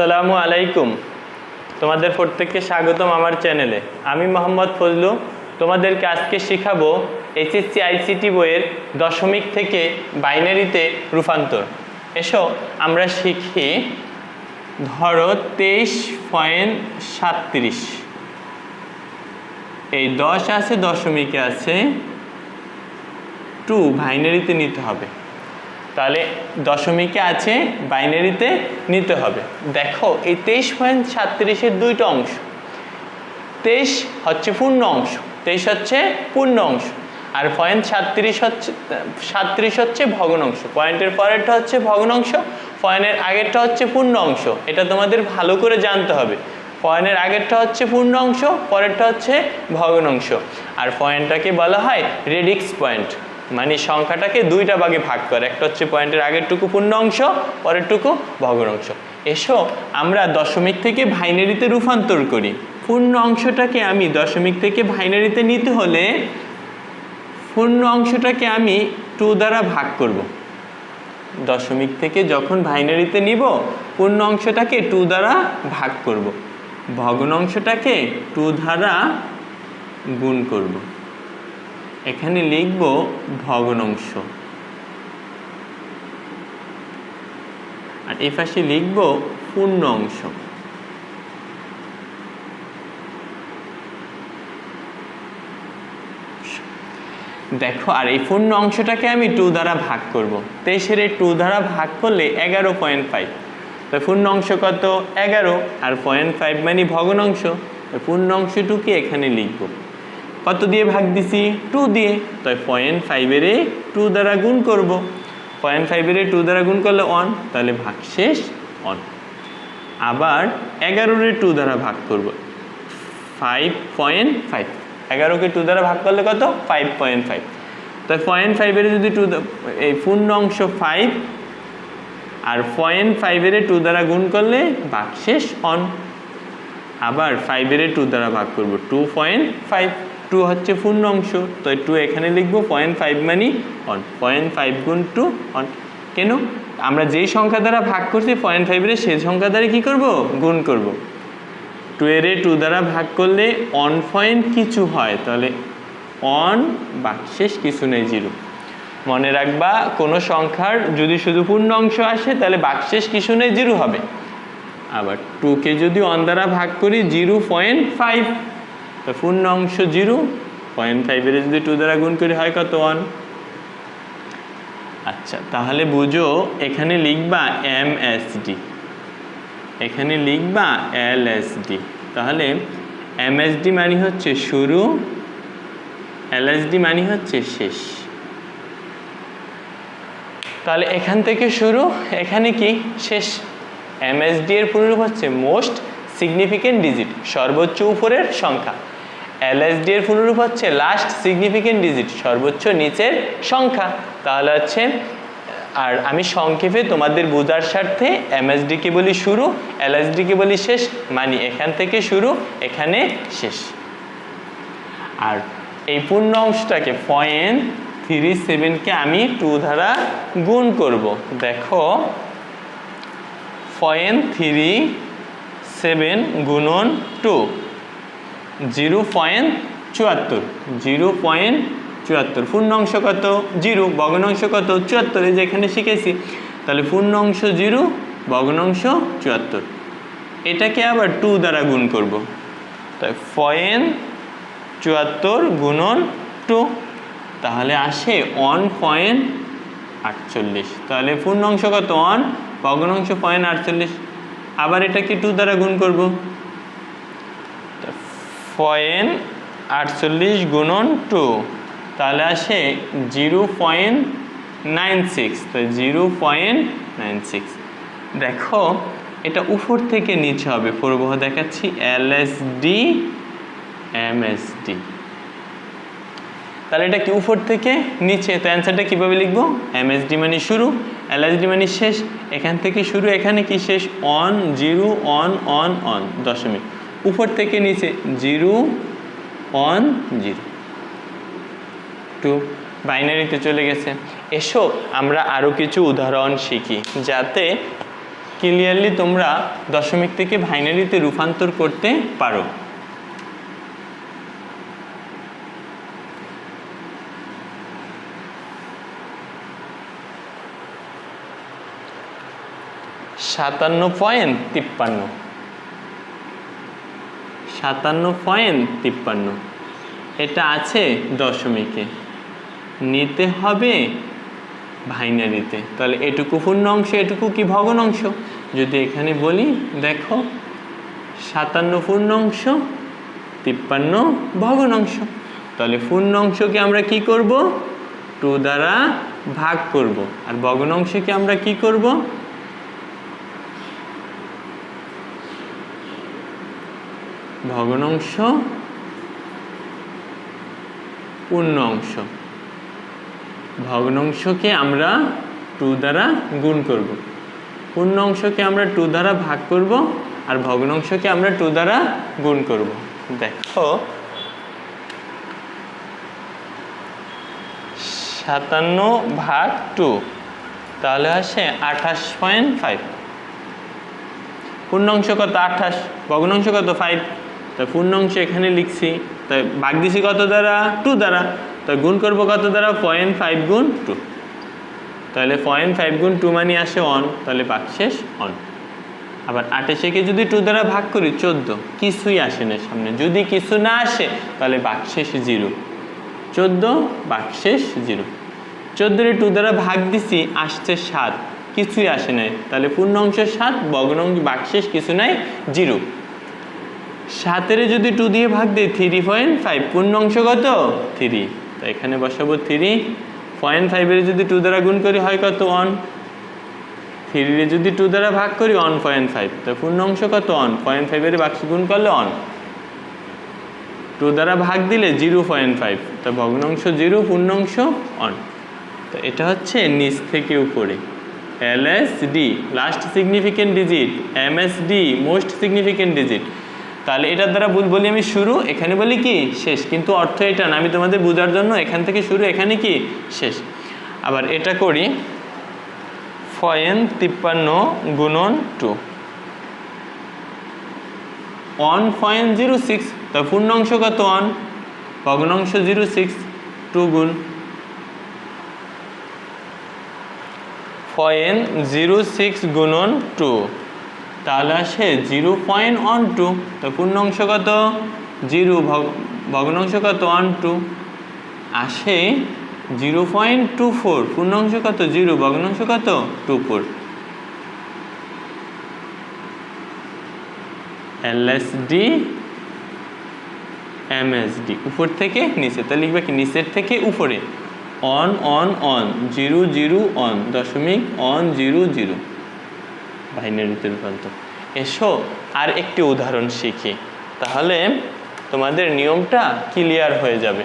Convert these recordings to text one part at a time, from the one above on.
আসসালামু আলাইকুম। তোমাদের প্রত্যেককে স্বাগতম আমার চ্যানেলে। আমি মোহাম্মদ ফজলু। তোমাদেরকে আজকে শেখাবো এইচএসসি আইসিটি বইয়ের দশমিক থেকে বাইনারিতে রূপান্তর। এসো, আমরা শিখি ধরো তেইশ পয়েন্ট সাতত্রিশ। এই দশ আছে, দশমিকে আছে। টু, বাইনারিতে নিতে হবে। তাহলে দশমিকে আছে, বাইনারিতে নিতে হবে। দেখো, এই তেইশ পয়েন্ট সাতত্রিশের দুইটা অংশ। তেইশ হচ্ছে পূর্ণ অংশ, তেইশ হচ্ছে পূর্ণ অংশ। আর পয়েন্ট সাতত্রিশ হচ্ছে সাতত্রিশ হচ্ছে ভগ্নাংশ পয়েন্টের পরেরটা হচ্ছে ভগ্নাংশ পয়েন্টের আগেরটা হচ্ছে পূর্ণ অংশ। এটা তোমাদের ভালো করে জানতে হবে। পয়েন্টের আগেরটা হচ্ছে পূর্ণ অংশ, পরেরটা হচ্ছে ভগ্নাংশ আর পয়েন্টটাকে বলা হয় রেডিক্স পয়েন্ট। মানে সংখ্যাটাকে দুইটা ভাগে ভাগ করে। একটা হচ্ছে পয়েন্টের আগেরটুকু পূর্ণ অংশ, পরেরটুকু ভগ্নাংশ এসো, আমরা দশমিক থেকে ভাইনারিতে রূপান্তর করি। পূর্ণ অংশটাকে আমি দশমিক থেকে ভাইনারিতে নিতে হলে পূর্ণ অংশটাকে আমি টু দ্বারা ভাগ করব। দশমিক থেকে যখন ভাইনারিতে নিব, পূর্ণ অংশটাকে টু দ্বারা ভাগ করব। ভগ্ন অংশটাকে টু দ্বারা গুণ করব। এখানে লিখব ভগ্নাংশ আর এই পাশে লিখব পূর্ণ অংশ। দেখো, আর এই পূর্ণ অংশটাকে আমি টু দ্বারা ভাগ করব। তেইশের এই টু দ্বারা ভাগ করলে এগারো পয়েন্ট ফাইভ তো পূর্ণ অংশ কত? এগারো। আর পয়েন্ট ফাইভ মানে ভগ্নাংশ পূর্ণ অংশটুকু এখানে লিখব। কত দিয়ে ভাগ দিছি? টু দিয়ে। তাই পয়েন্ট ফাইভেরে টু দ্বারা গুণ করব। পয়েন্ট ফাইভেরে টু দ্বারা গুণ করলে অন তাহলে ভাগ শেষ অন আবার এগারোরে টু দ্বারা ভাগ করব। ফাইভ পয়েন্ট ফাইভ এগারোকে টু দ্বারা ভাগ করলে কত? ফাইভ পয়েন্ট ফাইভ তাই পয়েন্ট ফাইভের যদি টু এই পূর্ণ অংশ ফাইভ আর পয়েন্ট ফাইভের টু দ্বারা গুণ করলে ভাগ শেষ অন আবার ফাইভের টু দ্বারা ভাগ করব। টু পয়েন্ট ফাইভ টু হচ্ছে পূর্ণ অংশ তো টু এখানে লিখব পয়েন্ট ফাইভ মানি অন পয়েন্ট ফাইভ গুণ টু অন কেন? আমরা যেই সংখ্যা দ্বারা ভাগ করছি পয়েন্ট ফাইভের সেই সংখ্যা দ্বারা কী করব? গুণ করব। টু এর টু দ্বারা ভাগ করলে অন পয়েন্ট কিছু হয়, তাহলে অন বাকশেষ কিছু নেই জিরো মনে রাখবা, কোনো সংখ্যার যদি শুধু পূর্ণ অংশ আসে, তাহলে বাকশেষ কিছু নেই জিরো হবে। আবার টুকে যদি অন দ্বারা ভাগ করি জিরো পয়েন্ট ফাইভ তো পূর্ণ অংশ জিরো পয়েন্ট ফাইভের যদি টু দ্বারা গুণ করি হয় কত? ওয়ান আচ্ছা তাহলে বুঝো এখানে লিখবা এম এস ডি। এখানে লিখবা এল এস ডি। তাহলে এম এস ডি মানে হচ্ছে শুরু, এল এস ডি মানে হচ্ছে শেষ। তাহলে এখান থেকে শুরু, এখানে কি? শেষ। এমএসডি এর পুনরূপ হচ্ছে মোস্ট সিগনিফিকেন্ট ডিজিট, সর্বোচ্চ উপরের সংখ্যা। এলএসডি এর পুনরূপ হচ্ছে লাস্ট সিগনিফিকেন্ট ডিজিট সর্বোচ্চ নিচের সংখ্যা। তাহলে হচ্ছে, আর আমি সংক্ষেপে তোমাদের বোঝার স্বার্থে এমএসডিকে বলি শুরু এলএসডিকে বলি শেষ মানে এখান থেকে শুরু, এখানে শেষ। আর এই পূর্ণ অংশটাকে পয়েন্ট থ্রি সেভেনকে আমি টু দ্বারা গুণ করব। দেখো পয়েন্ট থ্রি সেভেন গুণন টু জিরো পয়েন্ট চুয়াত্তর। জিরো পয়েন্ট চুয়াত্তর। পূর্ণ অংশ কত? জিরো। ভগ্নাংশ কত? চুয়াত্তর। এই যে এখানে শিখেছি। তাহলে পূর্ণ অংশ জিরো, ভগ্নাংশ চুয়াত্তর। এটাকে আবার টু দ্বারা গুণ করব। তাই পয়েন্ট চুয়াত্তর গুণন টু তাহলে আসে ওয়ান পয়েন্ট আটচল্লিশ। তাহলে পূর্ণ অংশ কত? ওয়ান ভগ্নাংশ পয়েন্ট আটচল্লিশ। আবার এটাকে টু দ্বারা গুণ করব। পয়েন্ট আটচল্লিশ গুণন টু। তাহলে আসে জিরো পয়েন্ট নাইন সিক্স। তো জিরো পয়েন্ট নাইন সিক্স। দেখো, এটা উপর থেকে নিচে হবে। পূর্বহ দেখাচ্ছি L S D, M S D. তাহলে এটা কি উপর থেকে নিচে? তো অ্যান্সারটা কীভাবে লিখব? এমএসডি মানে শুরু এলএসডি মানে শেষ। এখান থেকে শুরু, এখানে কি শেষ? One, zero, one one one. দশমিক। উপর থেকে নিচে, জিরো অন জিরো। টু, বাইনারিতে চলে গেছে। এসো, আমরা আরও কিছু উদাহরণ শিখি, যাতে ক্লিয়ারলি তোমরা দশমিক থেকে ভাইনারিতে রূপান্তর করতে পারো। সাতান্ন পয়েন্ট তিপ্পান্ন। সাতান্ন পয়েন্ট তিপ্পান্ন। এটা আছে দশমিকে। নিতে হবে ভাইনারিতে তাহলে এটুকু পূর্ণ অংশ, এটুকু কি ভগ্ন অংশ? যদি এখানে বলি, দেখো, সাতান্ন পূর্ণ অংশ, তিপ্পান্ন ভগ্ন অংশ। তাহলে পূর্ণ অংশকে আমরা কি করব? টু দ্বারা ভাগ করব। আর ভগ্ন অংশকে আমরা কি করব? ভগ্নাংশ পূর্ণ অংশ। ভগ্নাংশকে আমরা টু দ্বারা গুণ করব। পূর্ণ অংশকে আমরা টু দ্বারা ভাগ করব আর ভগ্নাংশকে আমরা টু দ্বারা গুণ করব। দেখো, সাতান্ন ভাগ টু তাহলে আসে আঠাশ পয়েন্ট ফাইভ পূর্ণাংশ কত? আঠাশ। ভগ্নাংশ কত? ফাইভ তা পূর্ণাংশ এখানে লিখছি, তাই ভাগ দিছি কত দ্বারা? টু দ্বারা। তাই গুণ করব কত দ্বারা? পয়েন্ট ফাইভ গুণ টু তাহলে পয়েন্ট ফাইভ গুণ টু মানে আসে অন তাহলে বাকশেষ অন আবার আঠাশেকে যদি টু দ্বারা ভাগ করি, চোদ্দ। কিছুই আসে না সামনে। যদি কিছু না আসে, তাহলে বাকশেষ জিরো চোদ্দ বাকশেষ জিরো চোদ্দোরে টু দ্বারা ভাগ দিছি, আসছে সাত। কিছুই আসে নাই। তাহলে পূর্ণ অংশ সাত ভগ্ন বাকশেষ কিছু নাই জিরো সাতের যদি টু দিয়ে ভাগ দিই থ্রি পয়েন্ট ফাইভ পূর্ণ অংশ কত? থ্রি তো এখানে বসাবো থ্রি পয়েন্ট ফাইভের যদি টু দ্বারা গুণ করি, হয় কত? ওয়ান থ্রিরে যদি টু দ্বারা ভাগ করি ওয়ান পয়েন্ট ফাইভ তো পূর্ণ অংশ কত? ওয়ান পয়েন্ট ফাইভের বাক্স গুণ করলে ওয়ান টু দ্বারা ভাগ দিলে জিরো পয়েন্ট ফাইভ তো ভগ্নাংশ জিরো পূর্ণাংশ অন তো এটা হচ্ছে নিচ থেকে উপরে। L S D last significant digit M S D most significant digit তাহলে এটার দ্বারা বল- বলি আমি শুরু, এখানে বলি কি? শেষ। কিন্তু অর্থ এটা না, আমি তোমাদের বোঝার জন্য এখান থেকে শুরু, এখানে কি? শেষ। আবার এটা করি, ফয়েন তিপ্পান্ন গুণন two. One point zero six, তো পূর্ণাংশ কত ওয়ান? ভগ্নাংশ জিরো সিক্স, টু গুণ। পয়েন্ট জিরো সিক্স গুণন টু। তাহলে আসে জিরো পয়েন্ট ওয়ান টু, তো পূর্ণাংশ কত? জিরো ভগ্নাংশ কত? One two. আসে জিরো পয়েন্ট টু ফোর পূর্ণাংশ কত? জিরো ভগ্নাংশ কত? Two four. এলএসডি এমএসডি উপর থেকে নিচে। তা লিখবে কি? নিচের থেকে উপরে। One one one zero zero one দশমিক অন জিরো জিরো। বাইনারিতে রূপান্তর এসো আর একটি উদাহরণ শিখি। তাহলে তোমাদের নিয়মটা ক্লিয়ার হয়ে যাবে।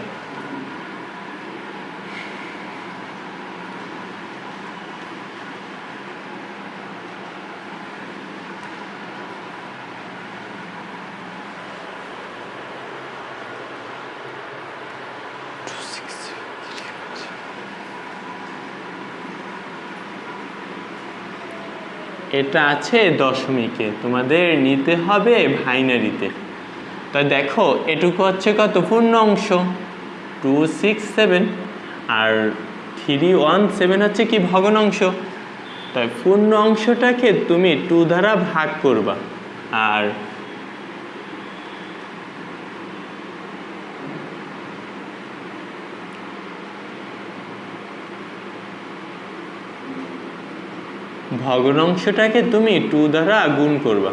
এটা আছে দশমিকে, তোমাদের নিতে হবে ভাইনারিতে তো দেখো, এটুকু হচ্ছে কত? পূর্ণ অংশ। টু সিক্স সেভেন আর থ্রি ওয়ান সেভেন হচ্ছে কি? ভগ্নাংশ তাই পূর্ণ অংশটাকে তুমি টু দ্বারা ভাগ করবা। আর ভগ্নাংশটাকে তুমি টু দ্বারা গুণ করবা।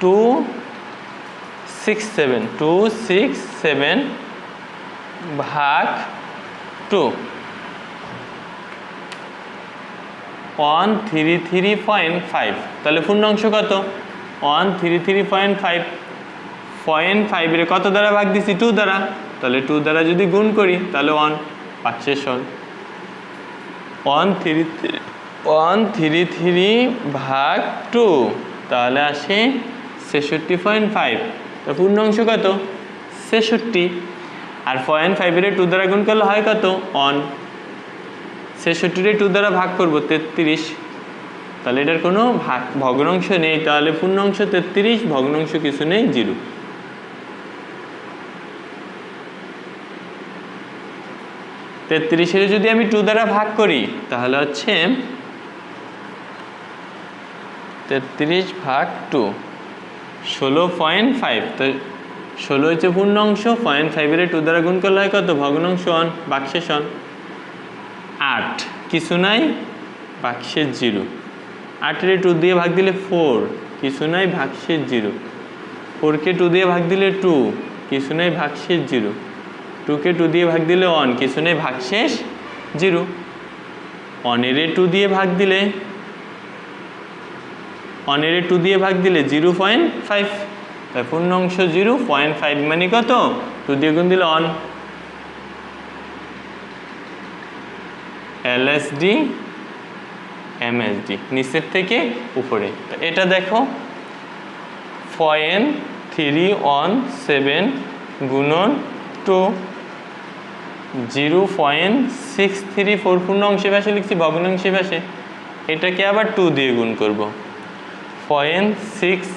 Two six seven two six seven ভাগ two. One, three three, point five. তাহলে পূর্ণাংশ কত? One, three three, point five. Point ফাইভের কত দ্বারা ভাগ দিছি? টু দ্বারা। তাহলে টু দ্বারা যদি গুণ করি, তাহলে ওয়ান পাচ্ছে শোন one three one three three ভাগ টু তাহলে আসে ছেষট্টি পয়েন্ট ফাইভ তা পূর্ণাংশ কত? ছেষট্টি। আর পয়েন্ট ফাইভের টু দ্বারা গুণ করলে হয় কত? অন ছেষট্টিরে টু দ্বারা ভাগ করব, তেত্রিশ। তাহলে এটার কোনো ভাগ, ভগ্নাংশ নেই। তাহলে পূর্ণাংশ তেত্রিশ, ভগ্নাংশ কিছু নেই জিরো তেত্রিশের যদি আমি টু দ্বারা ভাগ করি, তাহলে হচ্ছে তেত্রিশ ভাগ টু ষোলো পয়েন্ট ফাইভ তো ষোলো হচ্ছে পূর্ণাংশ পয়েন্ট ফাইভের টু দ্বারা গুণ করলে হয় কত? ভগ্নাংশ অন বাক্সেস অন আট। কিছু নাই, বাক্সের জিরো আটের টু দিয়ে ভাগ দিলে ফোর কিছু নাই ভাগশেষ জিরো ফোরকে টু দিয়ে ভাগ দিলে টু কিছু নাই ভাগশেষ জিরো টুকে টু দিয়ে ভাগ দিলে অন কিছু নেই ভাগশেষ জিরো। অনেরে টু দিয়ে ভাগ দিলে অনেরে টু দিয়ে ভাগ দিলে জিরো পয়েন্ট ফাইভ তাই পূর্ণাংশ জিরো পয়েন্ট ফাইভ মানে কত? টু দিয়ে গুণ দিলে অন এলএসডি এমএসডি নিচের থেকে উপরে। এটা দেখো পয়েন্ট থ্রি ওয়ান সেভেন গুণন two zero point six three four পূর্ণাংশে ভাষে লিখছি, ভগ্নাংশে ভাষে এটাকে আবার টু দিয়ে গুণ করব। পয়েন্ট সিক্স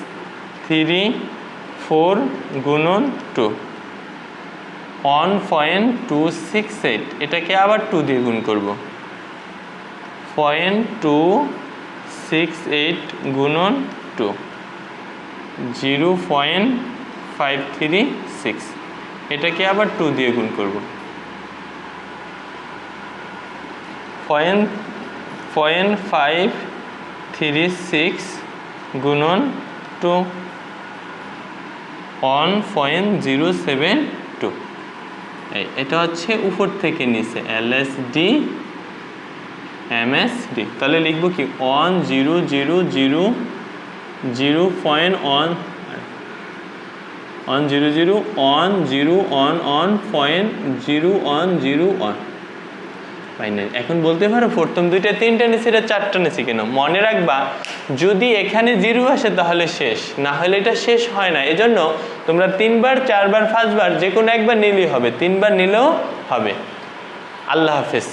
থ্রি ফোর গুণন two one point two six eight এটাকে আবার টু দিয়ে গুণ করব। পয়েন্ট টু সিক্স এইট গুণন two zero point five three six, এটাকে আবার টু দিয়ে গুণ করব। Point point five, three six, গুণন two, one point zero seven two. এটা হচ্ছে উপর থেকে নিচে L S D M S D তাহলে লিখব কি, one zero zero zero zero point one one zero zero, one zero one one point zero one zero one. Final এখন বলতে পারো, প্রথম দুইটা, তিনটা নিচে এটা চারটা নিচে কেন? মনে রাখবা, যদি এখানে জিরো আসে তাহলে শেষ, না হলে এটা শেষ হয় না। এজন্য তোমরা তিনবার, চারবার, পাঁচবার যে কোনো একবার নিলেই হবে, তিনবার নিলেও হবে। আল্লাহ হাফেজ।